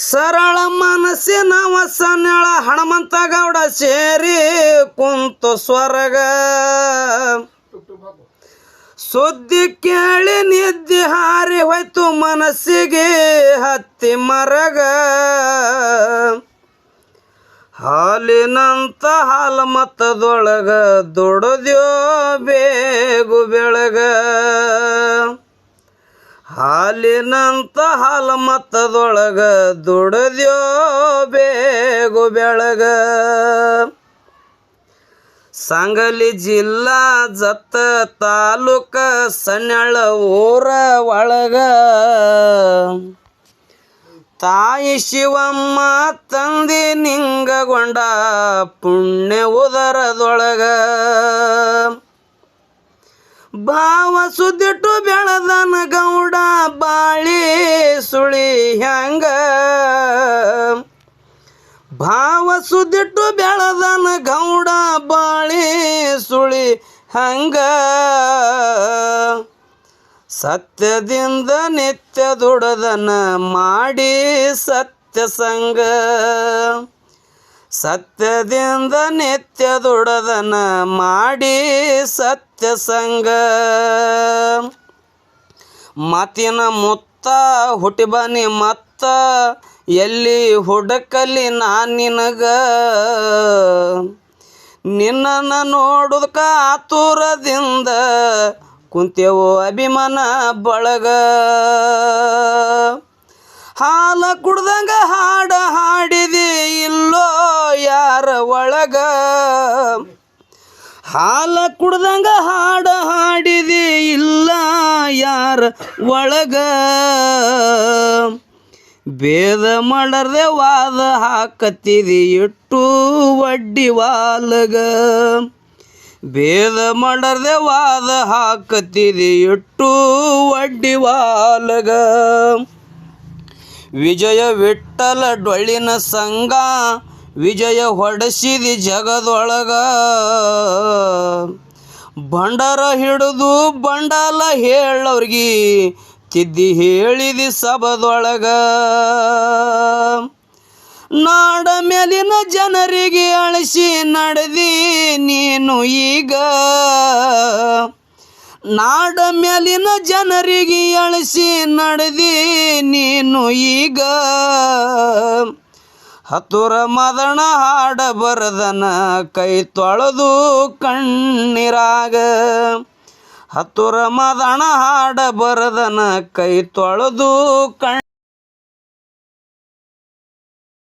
ಸರಳ ಮನಸ್ಸಿನ ವಸನೆಳ ಹಣಮಂತ ಗೌಡ ಸೇರಿ ಕುಂತು ಸ್ವರ್ಗ. ಸುದ್ದಿ ಕೇಳಿ ನಿದ್ದೆ ಹಾರಿ ಹೋಯ್ತು ಮನಸ್ಸಿಗೆ ಹತ್ತಿ ಮರಗ. ಹಾಲಿನಂತ ಹಾಲು ಮತ್ತದೊಳಗ ದುಡದ್ಯೋ ಬೇಗು ಬೆಳಗ. ಹಾಲಿನಂತ ಹಾಲು ಮತ್ತದೊಳಗ ದುಡದ್ಯೋ ಬೇಗು ಬೆಳಗ. ಸಂಗಲಿ ಜಿಲ್ಲಾ ಜತ್ತ ತಾಲೂಕ ಸಣ್ಣಳ ಊರ ಒಳಗ. ತಾಯಿ ಶಿವಮ್ಮ ತಂದಿ ನಿಂಗಗೊಂಡ ಪುಣ್ಯ ಉದರದೊಳಗ. ಭಾವ ಸುದ್ದಿಟ್ಟು ಬೆಳೆದನ ಭಾವ ಸುದಿಟ್ಟು ಬೆಳೆದನ ಗೌಡ ಬಾಳಿ ಸುಳಿ ಹಂಗ. ಸತ್ಯದಿಂದ ನಿತ್ಯ ದುಡದನ ಮಾಡಿ ಸತ್ಯ ಸಂಗ. ಸತ್ಯದಿಂದ ನಿತ್ಯ ದುಡದನ ಮಾಡಿ ಸತ್ಯ ಸಂಗ. ಮಾತಿನ ಮುತ್ತ ಹುಟ್ಟಿ ಬನ್ನಿ ಮತ್ತ ಎಲ್ಲಿ ಹುಡುಕಲಿ ನಾನು ನಿನಗ. ನಿನ್ನನ್ನು ನೋಡುದಕ ಆತುರದಿಂದ ಕುಂತೆವು ಅಭಿಮಾನ ಬಳಗ. ಹಾಲ ಕುಡ್ದಂಗ ಹಾಡ ಹಾಡಿದಿ ಇಲ್ಲೋ ಯಾರ ಒಳಗ. ಹಾಲ ಕುಡ್ದಂಗ ಹಾಡ ಒಳಗ. ಭೇದ ಮಾಡರ್ದೆ ವಾದ ಹಾಕತ್ತಿದಿ ಇಟ್ಟು ಒಡ್ಡಿ ವಾಲಗ. ಭೇದ ಮಾಡರ್ದೆ ವಾದ ಹಾಕತ್ತಿದಿ ಇಟ್ಟು ಒಡ್ಡಿ ವಾಲಗ. ವಿಜಯ ವಿಠಲ ಡೊಳ್ಳಿನ ಸಂಗ ವಿಜಯ ಹೊಡೆಸಿದಿ ಜಗದೊಳಗ. ಭಂಡಾರ ಹಿಡಿದು ಬಂಡಾಲ ಹೇಳೋರ್ಗಿ ತಿದ್ದಿ ಹೇಳಿದಿ ಸಬದೊಳಗ ನಾಡ ಮೇಲಿನ ಜನರಿಗೆ ಅಳಿಸಿ ನಡೆದಿ ನೀನು ಈಗ. ನಾಡ ಮೇಲಿನ ಜನರಿಗೆ ಅಳಿಸಿ ನಡೆದಿ ನೀನು ಈಗ. ಹತ್ತುರ ಮದಣ ಹಾಡ ಬರದನ ಕೈ ತೊಳೆದು ಕಣ್ಣೀರಾಗ. ಹತ್ತುರ ಮದಣ ಹಾಡ ಬರದನ ಕೈ ತೊಳೆದು ಕಣ್